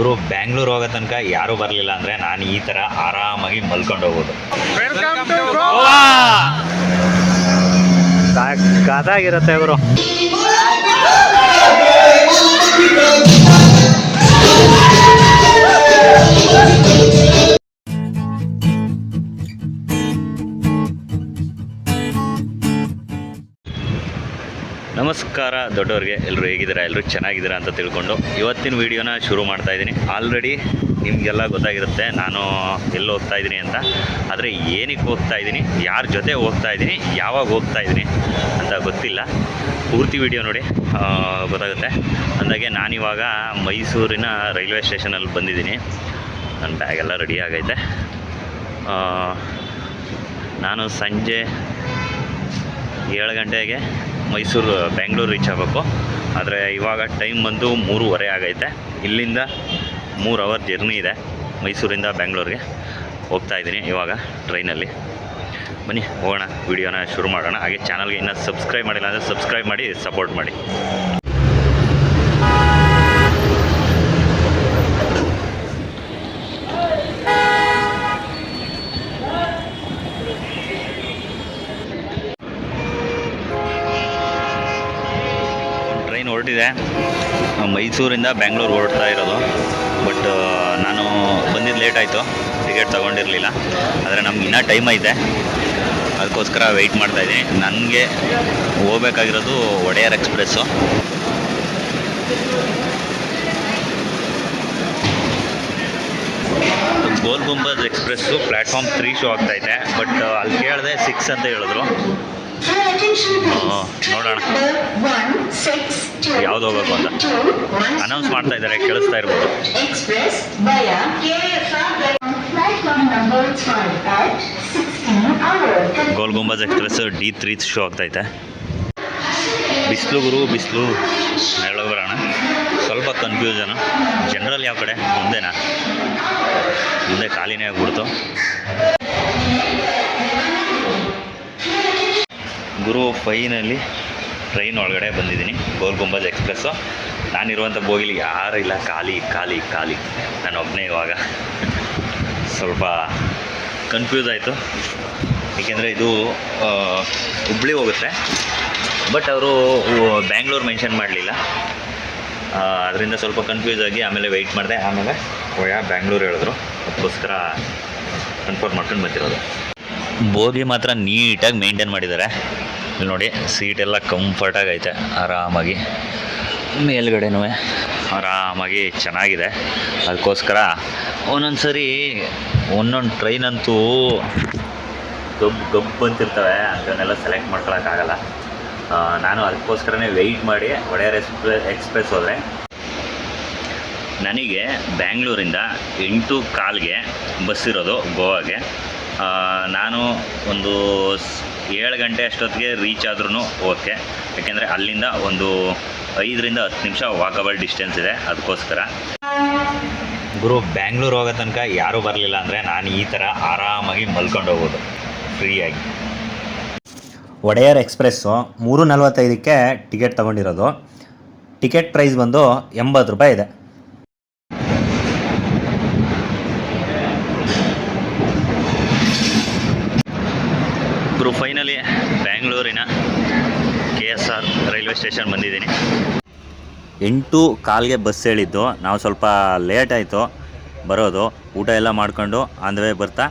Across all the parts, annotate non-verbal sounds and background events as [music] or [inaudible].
ಗುರು ಬ್ಯಾಂಗ್ಳೂರ್ ಹೋಗೋ ತನಕ ಯಾರು ಬರಲಿಲ್ಲ ಅಂದರೆ ನಾನು ಈ ಥರ ಆರಾಮಾಗಿ ಮಲ್ಕೊಂಡು ಹೋಗೋದು ಕದಾಗಿರುತ್ತೆ ಗುರು ನಮಸ್ಕಾರ ದೊಡ್ಡವ್ರಿಗೆ ಎಲ್ಲರೂ ಹೇಗಿದ್ದೀರಾ ಎಲ್ಲರೂ ಚೆನ್ನಾಗಿದ್ದೀರಾ ಅಂತ ತಿಳ್ಕೊಂಡು ಇವತ್ತಿನ ವೀಡಿಯೋನ ಶುರು ಮಾಡ್ತಾ ಇದ್ದೀನಿ. ಆಲ್ರೆಡಿ ನಿಮಗೆಲ್ಲ ಗೊತ್ತಾಗಿರುತ್ತೆ, ನಾನು ಎಲ್ಲಿ ಹೋಗ್ತಾ ಇದ್ದೀನಿ ಅಂತ. ಆದರೆ ಏನಕ್ಕೆ ಹೋಗ್ತಾ ಇದ್ದೀನಿ, ಯಾರ ಜೊತೆ ಹೋಗ್ತಾ ಇದ್ದೀನಿ, ಯಾವಾಗ ಹೋಗ್ತಾ ಇದ್ದೀನಿ ಅಂತ ಗೊತ್ತಿಲ್ಲ. ಪೂರ್ತಿ ವೀಡಿಯೋ ನೋಡಿ ಗೊತ್ತಾಗುತ್ತೆ. ಅಂದಾಗೆ ನಾನಿವಾಗ ಮೈಸೂರಿನ ರೈಲ್ವೆ ಸ್ಟೇಷನಲ್ಲಿ ಬಂದಿದ್ದೀನಿ. ನನ್ನ ಬ್ಯಾಗೆಲ್ಲ ರೆಡಿ ಆಗೈತೆ. ನಾನು ಸಂಜೆ ಏಳು ಗಂಟೆಗೆ ಮೈಸೂರು, ಬೆಂಗಳೂರು ರೀಚ್ ಆಗಬೇಕು. ಆದರೆ ಇವಾಗ ಟೈಮ್ ಬಂದು ಮೂರುವರೆ ಆಗೈತೆ. ಇಲ್ಲಿಂದ ಮೂರು ಅವರ್ ಜರ್ನಿ ಇದೆ ಮೈಸೂರಿಂದ ಬೆಂಗಳೂರಿಗೆ. ಹೋಗ್ತಾ ಇದ್ದೀನಿ ಇವಾಗ ಟ್ರೈನಲ್ಲಿ ಬನ್ನಿ, ಹೋಗೋಣ ವಿಡಿಯೋನ ಶುರು ಮಾಡೋಣ. ಹಾಗೆ ಚಾನಲ್ಗೆ ಇನ್ನೂ ಸಬ್ಸ್ಕ್ರೈಬ್ ಮಾಡಿಲ್ಲ ಅಂದರೆ ಸಬ್ಸ್ಕ್ರೈಬ್ ಮಾಡಿ ಸಪೋರ್ಟ್ ಮಾಡಿ. ಹೊರಟಿದೆ ಮೈಸೂರಿಂದ ಬೆಂಗಳೂರು ಹೊರಡ್ತಾ ಇರೋದು. ಬಟ್ ನಾನು ಬಂದಿದ್ದು ಲೇಟ್ ಆಯಿತು. ಟಿಕೆಟ್ ತೊಗೊಂಡಿರಲಿಲ್ಲ. ಆದರೆ ನಮ್ಗೆ ಇನ್ನೂ ಟೈಮ್ ಐತೆ. ಅದಕ್ಕೋಸ್ಕರ ವೆಯ್ಟ್ ಮಾಡ್ತಾ ಇದ್ದೀನಿ. ನನಗೆ ಹೋಗ್ಬೇಕಾಗಿರೋದು Wodeyar express Gol Gumbaz express platform three show ಆಗ್ತೈತೆ ಬಟ್ ಅಲ್ಲಿ ಕೇಳಿದೆ ಸಿಕ್ಸ್ ಅಂತ ಹೇಳಿದ್ರು. ನೋಡೋಣ. ಯಾವ್ದು ಹೋಗ್ಬೇಕು ಅಂತ? ಅನೌನ್ಸ್ ಮಾಡ್ತಾ ಇದ್ದಾರೆ ಕೇಳಿಸ್ತಾ ಇರ್ಬೋದು. Express via KFR platform. Number 5 at 16 hours. Gol Gumbaz express D three show ಆಗ್ತೈತೆ ಬಿಸಿಲು ಗುರು ಬಿಸಿಲು. ಹೇಳೋ ಬರೋಣ. ಸ್ವಲ್ಪ ಕನ್ಫ್ಯೂಷನ್ ಜನರಲ್ ಯಾವ ಕಡೆ? ಮುಂದೆನಾ? ಮುಂದೆ ಖಾಲಿನೇ ಆಗ್ಬಿಡ್ತು. ಗುರು ಫೈನಲ್ಲಿ ಟ್ರೈನ್ ಒಳಗಡೆ ಬಂದಿದ್ದೀನಿ ಗೋಲ್ ಗುಂಬಜ್ ಎಕ್ಸ್ಪ್ರೆಸ್ಸು. ನಾನಿರುವಂಥ ಬೋಗಿಲಿ ಯಾರೂ ಇಲ್ಲ, ಖಾಲಿ ಖಾಲಿ ಖಾಲಿ. ನಾನು ಒಬ್ಬನೇ ಇವಾಗ ಸ್ವಲ್ಪ ಕನ್ಫ್ಯೂಸ್ ಆಯಿತು. ಏಕೆಂದರೆ ಇದು ಹುಬ್ಳಿ ಹೋಗುತ್ತೆ. ಬಟ್ ಅವರು ಬ್ಯಾಂಗ್ಳೂರು ಮೆನ್ಷನ್ ಮಾಡಲಿಲ್ಲ. ಅದರಿಂದ ಸ್ವಲ್ಪ ಕನ್ಫ್ಯೂಸ್ ಆಗಿ ಆಮೇಲೆ ವೆಯ್ಟ್ ಮಾಡಿದೆ. ಆಮೇಲೆ ಓಯಾ ಬ್ಯಾಂಗ್ಳೂರು ಹೇಳಿದ್ರು. ಅದಕ್ಕೋಸ್ಕರ ಕನ್ಫರ್ಮ್ ಮಾಡ್ಕೊಂಡು ಬಂದಿರೋದು. ಬೋಗಿ ಮಾತ್ರ ನೀಟಾಗಿ ಮೇಂಟೈನ್ ಮಾಡಿದ್ದಾರೆ. ಇಲ್ಲಿ ನೋಡಿ ಸೀಟೆಲ್ಲ ಕಂಫರ್ಟಾಗಿ ಐತೆ ಆರಾಮಾಗಿ. ಮೇಲ್ಗಡೆನೂ ಆರಾಮಾಗಿ ಚೆನ್ನಾಗಿದೆ. ಅದಕ್ಕೋಸ್ಕರ ಒಂದೊಂದು ಸರಿ ಒಂದೊಂದು ಟ್ರೈನ್ ಅಂತೂ ಗಬ್ ಗಬ್ ಅಂತಿರ್ತವೆ ಅಂಥವನ್ನೆಲ್ಲ ಸೆಲೆಕ್ಟ್ ಮಾಡ್ಕೊಳಕ್ಕಾಗಲ್ಲ. ನಾನು ಅದಕ್ಕೋಸ್ಕರನೇ ವೆಯ್ಟ್ ಮಾಡಿ ಒಡೆಯರ್ ಎಕ್ಸ್ಪ್ರೆ ಎಕ್ಸ್ಪ್ರೆಸ್ ಹೋದರೆ. ನನಗೆ ಬ್ಯಾಂಗ್ಳೂರಿಂದ ಎಂಟು ಕಾಲ್ಗೆ ಬಸ್ ಇರೋದು ಗೋವಾಗೆ. ನಾನು ಒಂದು ಏಳು ಗಂಟೆ ಅಷ್ಟೊತ್ತಿಗೆ ರೀಚ್ ಆದ್ರೂ ಓಕೆ ಯಾಕೆಂದರೆ ಅಲ್ಲಿಂದ ಒಂದು ಐದರಿಂದ ಹತ್ತು ನಿಮಿಷ ವಾಕಬಲ್ ಡಿಸ್ಟೆನ್ಸ್ ಇದೆ ಅದಕ್ಕೋಸ್ಕರ. ಗುರು ಬ್ಯಾಂಗ್ಳೂರ್ ಹೋಗೋ ತನಕ ಯಾರೂ ಬರಲಿಲ್ಲ ಅಂದರೆ ನಾನು ಈ ಥರ ಆರಾಮಾಗಿ ಮಲ್ಕೊಂಡು ಹೋಗೋದು ಫ್ರೀಯಾಗಿ ಒಡೆಯರ್ ಎಕ್ಸ್ಪ್ರೆಸ್ಸು ಮೂರು ನಲ್ವತ್ತೈದಕ್ಕೆ ಟಿಕೆಟ್ ತೊಗೊಂಡಿರೋದು. ಟಿಕೆಟ್ ಪ್ರೈಸ್ ಬಂದು ಎಂಬತ್ತು ರೂಪಾಯಿ ಇದೆ. ರೈಲ್ವೆ ಸ್ಟೇಷನ್ ಬಂದಿದ್ದೀನಿ. ಎಂಟು ಕಾಲ್ಗೆ ಬಸ್ ಹೇಳಿದ್ದು. ನಾವು ಸ್ವಲ್ಪ ಲೇಟ್ ಆಯಿತು. ಬರೋದು. ಊಟ ಎಲ್ಲ ಮಾಡ್ಕೊಂಡು ಆನ್ ದ ವೇ ಬರ್ತಾ.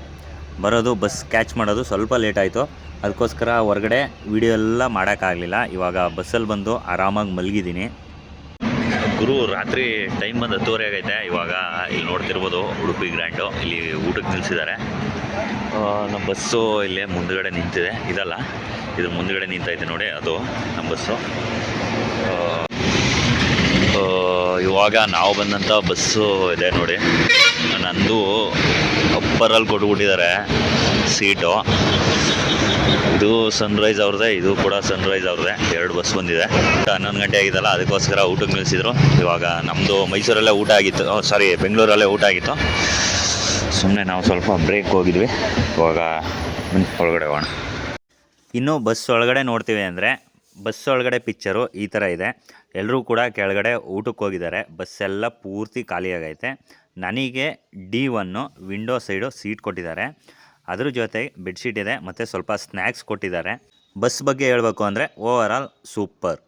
ಬರೋದು ಬಸ್ ಕ್ಯಾಚ್ ಮಾಡೋದು ಸ್ವಲ್ಪ ಲೇಟ್ ಆಯಿತು. ಅದಕ್ಕೋಸ್ಕರ ಹೊರಗಡೆ ವಿಡಿಯೋ ಎಲ್ಲ ಮಾಡೋಕ್ಕಾಗಲಿಲ್ಲ. ಇವಾಗ ಬಸ್ಸಲ್ಲಿ ಬಂದು ಆರಾಮಾಗಿ ಮಲಗಿದ್ದೀನಿ. ಗುರು ರಾತ್ರಿ ಟೈಮ್ ಬಂದು ಹತ್ತುವರೆ ಆಗೈತೆ. ಇವಾಗ ಇಲ್ಲಿ ನೋಡ್ತಿರ್ಬೋದು ಉಡುಪಿ ಗ್ರ್ಯಾಂಡು ಇಲ್ಲಿ ಊಟಕ್ಕೆ ನಿಲ್ಲಿಸಿದ್ದಾರೆ ನಮ್ಮ ಬಸ್ಸು ಇಲ್ಲೇ ಮುಂದುಗಡೆ ನಿಂತಿದೆ. ಇದಲ್ಲ? ಇದು ಮುಂದ್ಗಡೆ ನಿಂತೈತೆ ನೋಡಿ, ಅದು ನಮ್ಮ ಬಸ್ಸು. ಇವಾಗ ನಾವು ಬಂದಂಥ ಬಸ್ಸು ಇದೆ ನೋಡಿ. ನಂದು ಅಪ್ಪರಲ್ಲಿ ಕೊಟ್ಬಿಟ್ಟಿದ್ದಾರೆ ಸೀಟು. ಇದು ಸನ್ರೈಸ್ ಅವ್ರದ್ದೇ, ಇದು ಕೂಡ ಸನ್ರೈಸ್ ಅವ್ರದ್ದೇ. ಎರಡು ಬಸ್ ಬಂದಿದೆ. ಹನ್ನೊಂದು ಗಂಟೆ ಆಗಿತ್ತಲ್ಲ, ಅದಕ್ಕೋಸ್ಕರ ಊಟಕ್ಕೆ ನಿಲ್ಲಿಸಿದ್ರು. ಇವಾಗ ನಮ್ಮದು ಮೈಸೂರಲ್ಲೇ ಊಟ ಆಗಿತ್ತು. ಸಾರಿ ಬೆಂಗಳೂರಲ್ಲೇ ಊಟ ಆಗಿತ್ತು. ಸುಮ್ಮನೆ ನಾವು ಸ್ವಲ್ಪ ಬ್ರೇಕ್ ಹೋಗಿದ್ವಿ. ಇವಾಗ ಒಳಗಡೆ ಹೋಗೋಣ. ಇನ್ನು ಬಸ್ ಒಳಗಡೆ ನೋಡ್ತೀವಿ ಅಂದರೆ ಬಸ್ ಒಳಗಡೆ ಪಿಕ್ಚರು ಈ ಥರ ಇದೆ. ಎಲ್ಲರೂ ಕೂಡ ಕೆಳಗಡೆ ಊಟಕ್ಕೆ ಹೋಗಿದ್ದಾರೆ. ಬಸ್ಸೆಲ್ಲ ಪೂರ್ತಿ ಖಾಲಿಯಾಗೈತೆ ನನಗೆ D one window side seat ಕೊಟ್ಟಿದ್ದಾರೆ. ಅದ್ರ ಜೊತೆ ಬೆಡ್ಶೀಟ್ ಇದೆ, ಮತ್ತು ಸ್ವಲ್ಪ ಸ್ನ್ಯಾಕ್ಸ್ ಕೊಟ್ಟಿದ್ದಾರೆ. ಬಸ್ ಬಗ್ಗೆ ಹೇಳಬೇಕು ಅಂದರೆ ಓವರ್ ಆಲ್ ಸೂಪರ್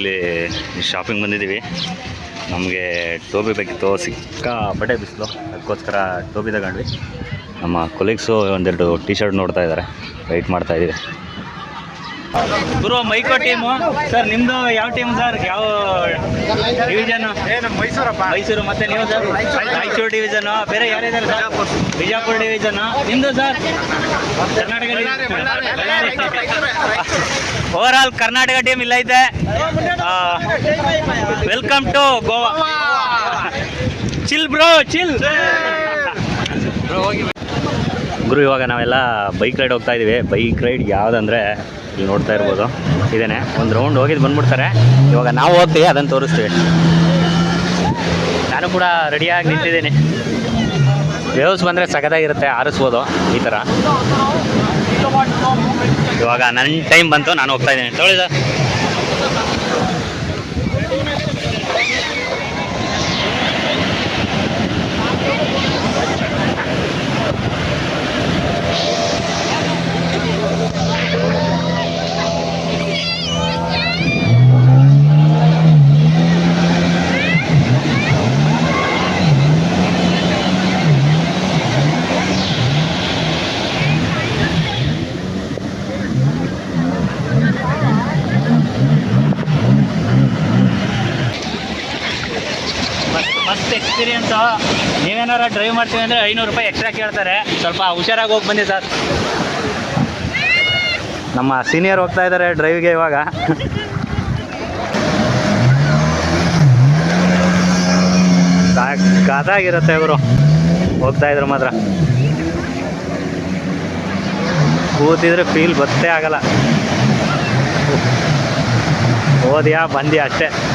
ಇಲ್ಲಿ ಶಾಪಿಂಗ್ ಬಂದಿದ್ದೀವಿ. ನಮಗೆ ಟೋಬಿ ಬೇಕಿತ್ತು ಸಿಕ್ಕಾಪಟ್ಟೆ ಬಿಸಿಲು. ಅದಕ್ಕೋಸ್ಕರ ಟೋಬಿ ತಗೊಂಡ್ವಿ. ನಮ್ಮ ಕೊಲೀಗ್ಸು ಒಂದೆರಡು ಟಿ ಶರ್ಟ್ ನೋಡ್ತಾ ಇದ್ದಾರೆ. ವೆಯ್ಟ್ ಮಾಡ್ತಾ ಇದ್ದೀವಿ. ಗುರು, ಮೈಕೋ ಟೀಮು ಸರ್ ನಿಮ್ಮದು ಯಾವ ಟೀಮ್ ಸರ್? ಯಾವ ಡಿವಿಷನ್ ಮೈಸೂರಪ್ಪ. ಮೈಸೂರು ಮತ್ತೆ ನೀವು ಸರ್? ರಾಯಚೂರು ಡಿವಿಷನ್ ಬೇರೆ ಯಾರಿದ್ದಾರೆ ಸರ್? ಬಿಜಾಪುರ. ಡಿವಿಷನ್ ನಿಮ್ದು sir? Karnataka over all Karnataka team ಇಲ್ಲ ಐತೆ. Welcome to Goa chill bro chill ಗುರು, ಇವಾಗ ನಾವೆಲ್ಲ ಬೈಕ್ ರೈಡ್ ಹೋಗ್ತಾ ಇದೀವಿ. ಬೈಕ್ ರೈಡ್ ಯಾವುದಂದ್ರೆ ಇಲ್ಲಿ ನೋಡ್ತಾ ಇರ್ಬೋದು. ಇದೇನೆ. ಒಂದು ರೌಂಡ್ ಹೋಗಿದ್ದು ಬಂದ್ಬಿಡ್ತಾರೆ. ಇವಾಗ ನಾವು ಹೋಗ್ತೀವಿ ಅದನ್ನು ತೋರಿಸ್ತೀವಿ. ನಾನು ಕೂಡ ರೆಡಿಯಾಗಿ ನಿಂತಿದ್ದೀನಿ. ವೇವ್ಸ್ ಬಂದರೆ ಸಗದಾಗಿರುತ್ತೆ ಆರಿಸ್ಬೋದು ಈ ಥರ ಇವಾಗ ನನ್ನ ಟೈಮ್ ಬಂತು, ನಾನು ಹೋಗ್ತಾ ಇದ್ದೀನಿ ಸರ್ ಮಸ್ತ್ ಎಕ್ಸ್ಪೀರಿಯನ್ಸು ಡ್ರೈವ್ ಮಾಡ್ತೀವಿ ಅಂದರೆ ಐನೂರು ರೂಪಾಯಿ ಎಕ್ಸ್ಟ್ರಾ ಕೇಳ್ತಾರೆ. ಸ್ವಲ್ಪ ಹುಷಾರಾಗಿ ಹೋಗಿ ಬಂದಿ ಸರ್. ನಮ್ಮ ಸೀನಿಯರ್ ಹೋಗ್ತಾ ಇದ್ದಾರೆ ಡ್ರೈವ್ಗೆ ಇವಾಗ. ಕಾದಾಗಿರುತ್ತೆ ಇವರು. ಹೋಗ್ತಾ ಇದ್ರು ಮಾತ್ರ. ಕೂತಿದ್ರೆ ಫೀಲ್ ಗೊತ್ತೇ ಆಗಲ್ಲ. ಓದ್ಯಾ ಬಂದ್ಯಾ ಅಷ್ಟೇ.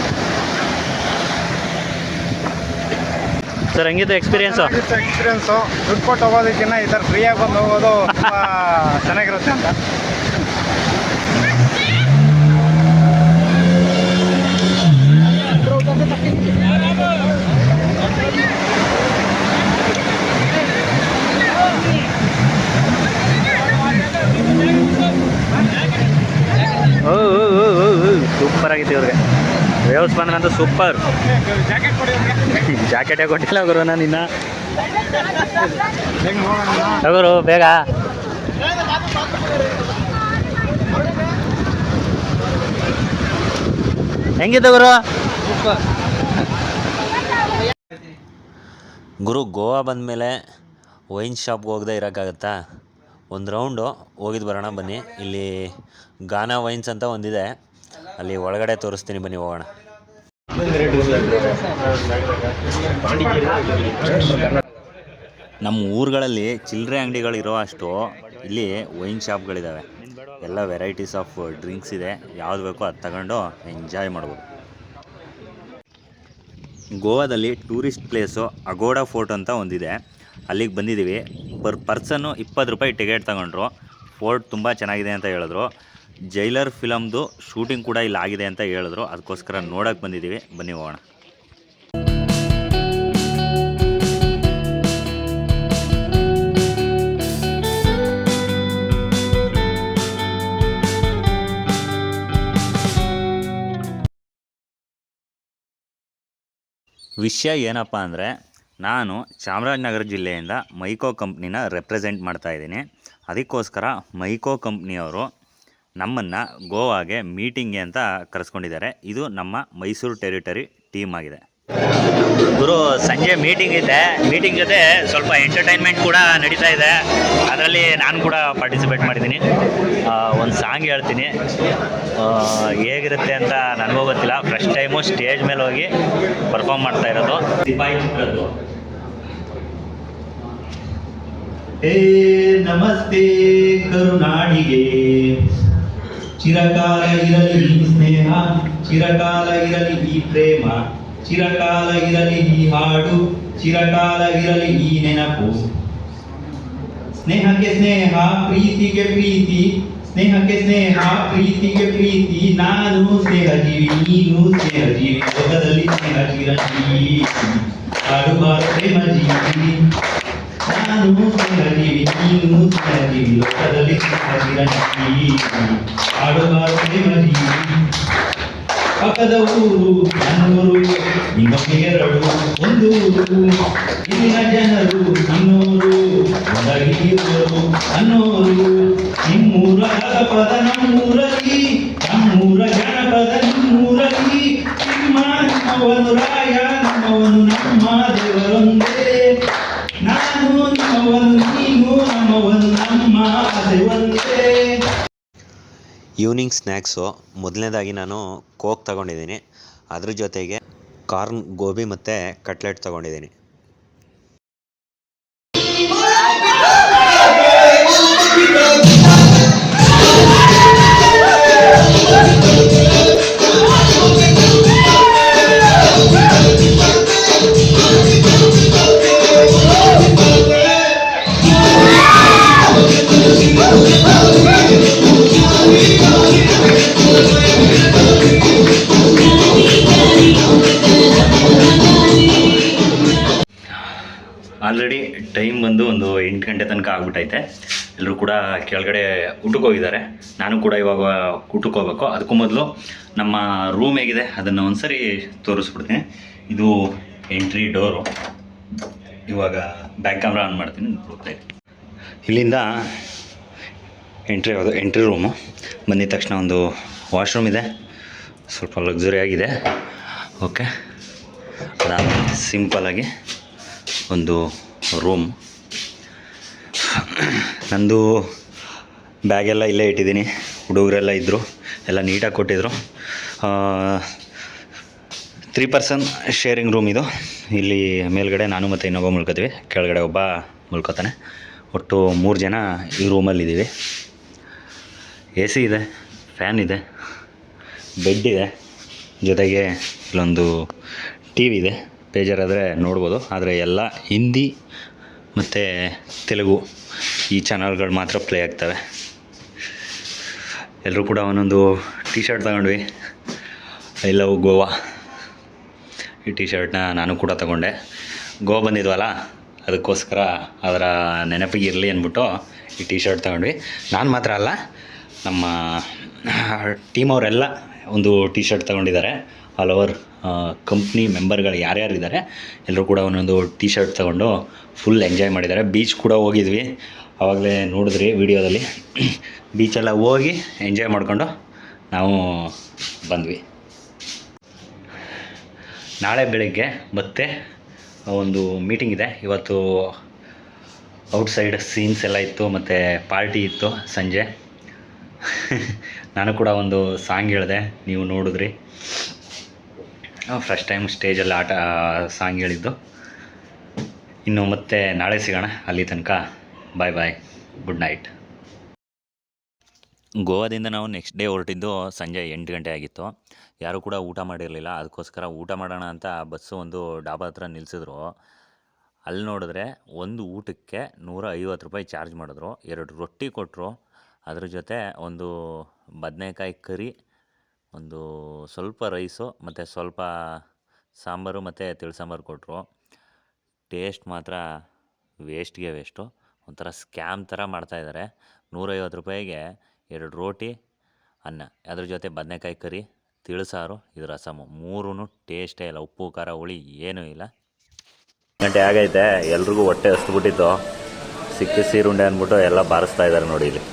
ಸರ್ ಹೆಂಗಿತ್ತು ಎಕ್ಸ್ಪೀರಿಯನ್ಸ್ ಎಕ್ಸ್ಪೀರಿಯನ್ಸು ದುಡ್ಡು ಕೊಟ್ಟು ಹೋಗೋದಕ್ಕಿಂತ ಈ ಥರ ಫ್ರೀಯಾಗಿ ಬಂದು ಹೋಗೋದು ತುಂಬ ಚೆನ್ನಾಗಿರುತ್ತೆ ಅಂತ. ಸೂಪರ್ ಆಗಿತ್ತು ಇವ್ರಿಗೆ. ವೇವ್ಸ್ ಅಂತ ಸೂಪರ್. ಜಾಕೆಟ್ ಕೊಟ್ಟಿಲ್ಲ ಗುರು ನಾನು ಇನ್ನ. ಗುರು ಬೇಗ. ಹೆಂಗಿತ್ತು ಗುರು? ಗುರು ಗೋವಾ ಬಂದಮೇಲೆ ವೈನ್ ಶಾಪ್ಗೆ ಹೋಗದೆ ಇರೋಕ್ಕಾಗತ್ತಾ? ಒಂದು ರೌಂಡು ಹೋಗಿದ್ದು ಬರೋಣ ಬನ್ನಿ. ಇಲ್ಲಿ ಗಾನಾ ವೈನ್ಸ್ ಅಂತ ಒಂದಿದೆ. ಅಲ್ಲಿ ಒಳಗಡೆ ತೋರಿಸ್ತೀನಿ ಬನ್ನಿ ಹೋಗೋಣ. ನಮ್ಮ ಊರುಗಳಲ್ಲಿ ಚಿಲ್ಲರೆ ಅಂಗಡಿಗಳಿರೋ ಅಷ್ಟು ಇಲ್ಲಿ ವೈನ್ ಶಾಪ್ಗಳಿದ್ದಾವೆ ಎಲ್ಲ ವೆರೈಟೀಸ್ ಆಫ್ ಡ್ರಿಂಕ್ಸ್ ಇದೆ. ಯಾವ್ದು ಬೇಕೋ ಅದು ತಗೊಂಡು ಎಂಜಾಯ್ ಮಾಡ್ಬೋದು. ಗೋವಾದಲ್ಲಿ ಟೂರಿಸ್ಟ್ ಪ್ಲೇಸು ಅಗೋಡಾ ಫೋರ್ಟ್ ಅಂತ ಒಂದಿದೆ. ಅಲ್ಲಿಗೆ ಬಂದಿದ್ದೀವಿ ಪರ್ ಪರ್ಸನ್ನು ಇಪ್ಪತ್ತು ರೂಪಾಯಿ ಟಿಕೆಟ್ ತಗೊಂಡ್ರು. ಫೋರ್ಟ್ ತುಂಬ ಚೆನ್ನಾಗಿದೆ ಅಂತ ಹೇಳಿದ್ರು. ಜೈಲರ್ ಫಿಲಮ್ದು ಶೂಟಿಂಗ್ ಕೂಡ ಇಲ್ಲಿ ಆಗಿದೆ ಅಂತ ಹೇಳಿದ್ರು. ಅದಕ್ಕೋಸ್ಕರ ನೋಡೋಕೆ ಬಂದಿದ್ದೀವಿ. ಬನ್ನಿ ಹೋಗೋಣ. ವಿಷಯ ಏನಪ್ಪ ಅಂದರೆ, ನಾನು ಚಾಮರಾಜನಗರ ಜಿಲ್ಲೆಯಿಂದ ಮೈಕೋ ಕಂಪ್ನಿನ ರೆಪ್ರೆಸೆಂಟ್ ಮಾಡ್ತಾ ಇದ್ದೀನಿ. ಅದಕ್ಕೋಸ್ಕರ ಮೈಕೋ ಕಂಪ್ನಿಯವರು ನಮ್ಮನ್ನು ಗೋವಾಗೆ ಮೀಟಿಂಗ್ಗೆ ಅಂತ ಕರೆಸ್ಕೊಂಡಿದ್ದಾರೆ. ಇದು ನಮ್ಮ ಮೈಸೂರು ಟೆರಿಟರಿ ಟೀಮ್ ಆಗಿದೆ. ಗುರು, ಸಂಜೆ ಮೀಟಿಂಗ್ ಇದೆ. ಮೀಟಿಂಗ್ ಜೊತೆ ಸ್ವಲ್ಪ ಎಂಟರ್ಟೈನ್ಮೆಂಟ್ ಕೂಡ ನಡೀತಾ ಇದೆ. ಅದರಲ್ಲಿ ನಾನು ಕೂಡ ಪಾರ್ಟಿಸಿಪೇಟ್ ಮಾಡಿದ್ದೀನಿ. ಒಂದು ಸಾಂಗ್ ಹೇಳ್ತೀನಿ. ಹೇಗಿರುತ್ತೆ ಅಂತ ನನಗೂ ಗೊತ್ತಿಲ್ಲ. ಫಸ್ಟ್ ಟೈಮು ಸ್ಟೇಜ್ ಮೇಲೆ ಹೋಗಿ ಪರ್ಫಾರ್ಮ್ ಮಾಡ್ತಾ ಇರೋದು. ನಮಸ್ತೆ ಕರುನಾಡಿಗೆ. ಚಿರಕಾಲ ಇರಲಿ ಈ ಸ್ನೇಹ ಚಿರಕಾಲ ಇರಲಿ ಈ ಪ್ರೇಮ ಚಿರಕಾಲ ಇರಲಿ ಈ ಹಾಡು ಚಿರಕಾಲ ಇರಲಿ ಈ ನೆನಪು ಸ್ನೇಹಕ್ಕೆ ಸ್ನೇಹ ಪ್ರೀತಿಗೆ ಪ್ರೀತಿ ಸ್ನೇಹಕ್ಕೆ ಸ್ನೇಹ ಪ್ರೀತಿಗೆ ಪ್ರೀತಿ ನಾನು ಸ್ನೇಹ ಜೀವಿ ನೀನು ಸ್ನೇಹ ಜೀವಿ ಲೋಕದಲ್ಲಿ ಸ್ನೇಹ ಚಿರಂಜೀವಿ ಹಾಡುಬಾರು ಪ್ರೇಮ ಜೀವಿ ನಾನು ಸ್ನೇಹ ಜೀವಿ ನೀನು ಸ್ನೇಹ ಜೀವಿ ಲೋಕದಲ್ಲಿ ಚಿರಂಜೀವಿ ಹಾಡುಬಾರು ಪ್ರೇಮ ಜೀವಿ ಪಕ್ಕದ ಊರು, ನನ್ನೂರು ಇನ್ನೊಮ್ಮೆ ಎರಡು, ಒಂದು ಊರು. ಇಲ್ಲಿನ ಜನರು ಇನ್ನೂರು ಒಂದಾಗಿರುವರು ಅನ್ನೋರು ನಿಮ್ಮೂರ ಪದ ನಮ್ಮೂರಲ್ಲಿ, ನಮ್ಮೂರ ಜನಪದ ನಿಮ್ಮೂರಲ್ಲಿ. ನಿಮ್ಮ ಈವ್ನಿಂಗ್ ಸ್ನ್ಯಾಕ್ಸು ಮೊದಲನೇದಾಗಿ ನಾನು ಕೋಕ್ ತಗೊಂಡಿದ್ದೀನಿ ಅದ್ರ ಜೊತೆಗೆ ಕಾರ್ನ್ ಗೋಬಿ ಮತ್ತು ಕಟ್ಲೆಟ್ ತಗೊಂಡಿದ್ದೀನಿ ಕೂಡ ಕೆಳಗಡೆ ಊಟಕ್ಕೆ ಹೋಗಿದ್ದಾರೆ ನಾನು ಕೂಡ ಇವಾಗ ಊಟಕ್ಕೆ ಅದಕ್ಕೂ ಮೊದಲು ನಮ್ಮ ರೂಮ್ ಹೇಗಿದೆ, ಅದನ್ನು ಒಂದ್ಸರಿ ತೋರಿಸ್ಬಿಡ್ತೀನಿ. ಇದು ಎಂಟ್ರಿ ಡೋರು ಇವಾಗ ಬ್ಯಾಕ್ ಕ್ಯಾಮ್ರಾ ಆನ್ ಮಾಡ್ತೀನಿ ಹೋಗ್ತಾ ಇಲ್ಲಿಂದ ಎಂಟ್ರಿ ಯಾವುದು? ಎಂಟ್ರಿ ರೂಮು ಬಂದಿದ ತಕ್ಷಣ ಒಂದು ವಾಶ್ರೂಮ್ ಇದೆ. ಸ್ವಲ್ಪ ಲಕ್ಸುರಿ ಆಗಿದೆ. ಓಕೆ ಅದಾದಮೇಲೆ ಸಿಂಪಲಾಗಿ ಒಂದು ರೂಮ್ ನಂದು ಬ್ಯಾಗೆಲ್ಲ ಇಲ್ಲೇ ಇಟ್ಟಿದ್ದೀನಿ. ಹುಡುಗರೆಲ್ಲ ಇದ್ದರು ಎಲ್ಲ ನೀಟಾಗಿ ಕೊಟ್ಟಿದ್ದರು ತ್ರೀ ಪರ್ಸನ್ ಶೇರಿಂಗ್ ರೂಮ್ ಇದು. ಇಲ್ಲಿ ಮೇಲ್ಗಡೆ ನಾನು ಮತ್ತು ಇನ್ನೊಬ್ಬ ಮುಳ್ಕೋತೀವಿ. ಕೆಳಗಡೆ ಒಬ್ಬ ಮುಳ್ಕೋತಾನೆ. ಒಟ್ಟು ಮೂರು ಜನ ಈ ರೂಮಲ್ಲಿದ್ದೀವಿ ಎ ಸಿ ಇದೆ ಫ್ಯಾನ್ ಇದೆ ಬೆಡ್ ಇದೆ. ಜೊತೆಗೆ ಇಲ್ಲೊಂದು ಟಿ ವಿ ಇದೆ. ಬೇಜಾರಾದರೆ ನೋಡ್ಬೋದು. ಆದರೆ ಎಲ್ಲ ಹಿಂದಿ ಮತ್ತು ತೆಲುಗು ಈ ಚಾನಲ್ಗಳು ಮಾತ್ರ ಪ್ಲೇ ಆಗ್ತವೆ. ಎಲ್ಲರೂ ಕೂಡ ಒಂದೊಂದು ಟಿ ಶರ್ಟ್ ತಗೊಂಡ್ವಿ. ಐ ಲವ್ ಗೋವಾ ಈ ಟೀ ಶರ್ಟ್ನ ನಾನು ಕೂಡ ತಗೊಂಡೆ. ಗೋವಾ ಬಂದಿದ್ವಲ್ಲ, ಅದಕ್ಕೋಸ್ಕರ ಅದರ ನೆನಪಿಗೆ ಇರಲಿ ಅಂದ್ಬಿಟ್ಟು ಈ ಟೀ ಶರ್ಟ್ ತಗೊಂಡ್ವಿ. ನಾನು ಮಾತ್ರ ಅಲ್ಲ, ನಮ್ಮ ಟೀಮ್ ಅವರೆಲ್ಲ ಒಂದು ಟೀ ಶರ್ಟ್ ತಗೊಂಡಿದ್ದಾರೆ. ಆಲ್ ಓವರ್ ಕಂಪ್ನಿ ಮೆಂಬರ್ಗಳು ಯಾರ್ಯಾರಿದ್ದಾರೆ ಎಲ್ಲರೂ ಕೂಡ ಒಂದೊಂದು ಟೀ ಶರ್ಟ್ ತಗೊಂಡು ಫುಲ್ ಎಂಜಾಯ್ ಮಾಡಿದ್ದಾರೆ. ಬೀಚ್ ಕೂಡ ಹೋಗಿದ್ವಿ. ಆವಾಗಲೇ ನೋಡಿದ್ರಿ ವಿಡಿಯೋದಲ್ಲಿ. [clears throat] ಬೀಚೆಲ್ಲ ಹೋಗಿ ಎಂಜಾಯ್ ಮಾಡಿಕೊಂಡು ನಾವು ಬಂದ್ವಿ. ನಾಳೆ ಬೆಳಗ್ಗೆ ಮತ್ತೆ ಒಂದು ಮೀಟಿಂಗ್ ಇದೆ. ಇವತ್ತು ಔಟ್ಸೈಡ್ ಸೀನ್ಸ್ ಎಲ್ಲ ಇತ್ತು, ಮತ್ತು ಪಾರ್ಟಿ ಇತ್ತು ಸಂಜೆ. [laughs] ನಾನು ಕೂಡ ಒಂದು ಸಾಂಗ್ ಹೇಳಿದೆ, ನೀವು ನೋಡಿದ್ರಿ. ಫಸ್ಟ್ ಟೈಮ್ ಸ್ಟೇಜಲ್ಲಿ ಆಟ ಸಾಂಗ್ ಹೇಳಿದ್ದು. ಇನ್ನು ಮತ್ತೆ ನಾಳೆ ಸಿಗೋಣ. ಅಲ್ಲಿ ತನಕ ಬಾಯ್ ಬಾಯ್ ಗುಡ್ ನೈಟ್ ಗೋವಾದಿಂದ ನಾವು ನೆಕ್ಸ್ಟ್ ಡೇ ಹೊರಟಿದ್ದು ಸಂಜೆ ಎಂಟು ಗಂಟೆ ಆಗಿತ್ತು. ಯಾರೂ ಕೂಡ ಊಟ ಮಾಡಿರಲಿಲ್ಲ. ಅದಕ್ಕೋಸ್ಕರ ಊಟ ಮಾಡೋಣ ಅಂತ ಬಸ್ಸು ಒಂದು ಡಾಬಾ ಹತ್ರ ನಿಲ್ಲಿಸಿದ್ರು ಅಲ್ಲಿ ನೋಡಿದ್ರೆ ಒಂದು ಊಟಕ್ಕೆ ನೂರ ಐವತ್ತು ರೂಪಾಯಿ ಚಾರ್ಜ್ ಮಾಡಿದ್ರು. ಎರಡು ರೊಟ್ಟಿ ಕೊಟ್ಟರು ಅದ್ರ ಜೊತೆ ಒಂದು ಬದನೆಕಾಯಿ ಕರಿ ಒಂದು ಸ್ವಲ್ಪ ರೈಸು ಮತ್ತು ಸ್ವಲ್ಪ ಸಾಂಬಾರು ಮತ್ತು ತಿಳಿಸಾಂಬಾರು ಕೊಟ್ಟರು ಟೇಸ್ಟ್ ಮಾತ್ರ ವೇಸ್ಟ್ಗೆ ವೇಸ್ಟು. ಒಂಥರ ಸ್ಕ್ಯಾಮ್ ಥರ ಮಾಡ್ತಾಯಿದ್ದಾರೆ ನೂರೈವತ್ತು ರೂಪಾಯಿಗೆ ಎರಡು ರೋಟಿ, ಅನ್ನ. ಅದ್ರ ಜೊತೆ ಬದನೆಕಾಯಿ ಕರಿ ತಿಳಿಸಾರು ಇದು ರಸಮು. ಮೂರೂ ಟೇಸ್ಟೇ ಇಲ್ಲ. ಉಪ್ಪು, ಖಾರ, ಹುಳಿ ಏನೂ ಇಲ್ಲ. ಗಂಟೆ ಆಗೈತೆ ಎಲ್ರಿಗೂ ಹೊಟ್ಟೆ ಹಸ್ಬಿಟ್ಟಿತ್ತು ಸಿಕ್ಕಿ ಸೀರುಂಡೆ ಅಂದ್ಬಿಟ್ಟು ಎಲ್ಲ ಬಾರಿಸ್ತಾ ಇದ್ದಾರೆ ನೋಡಿ ಇಲ್ಲಿ.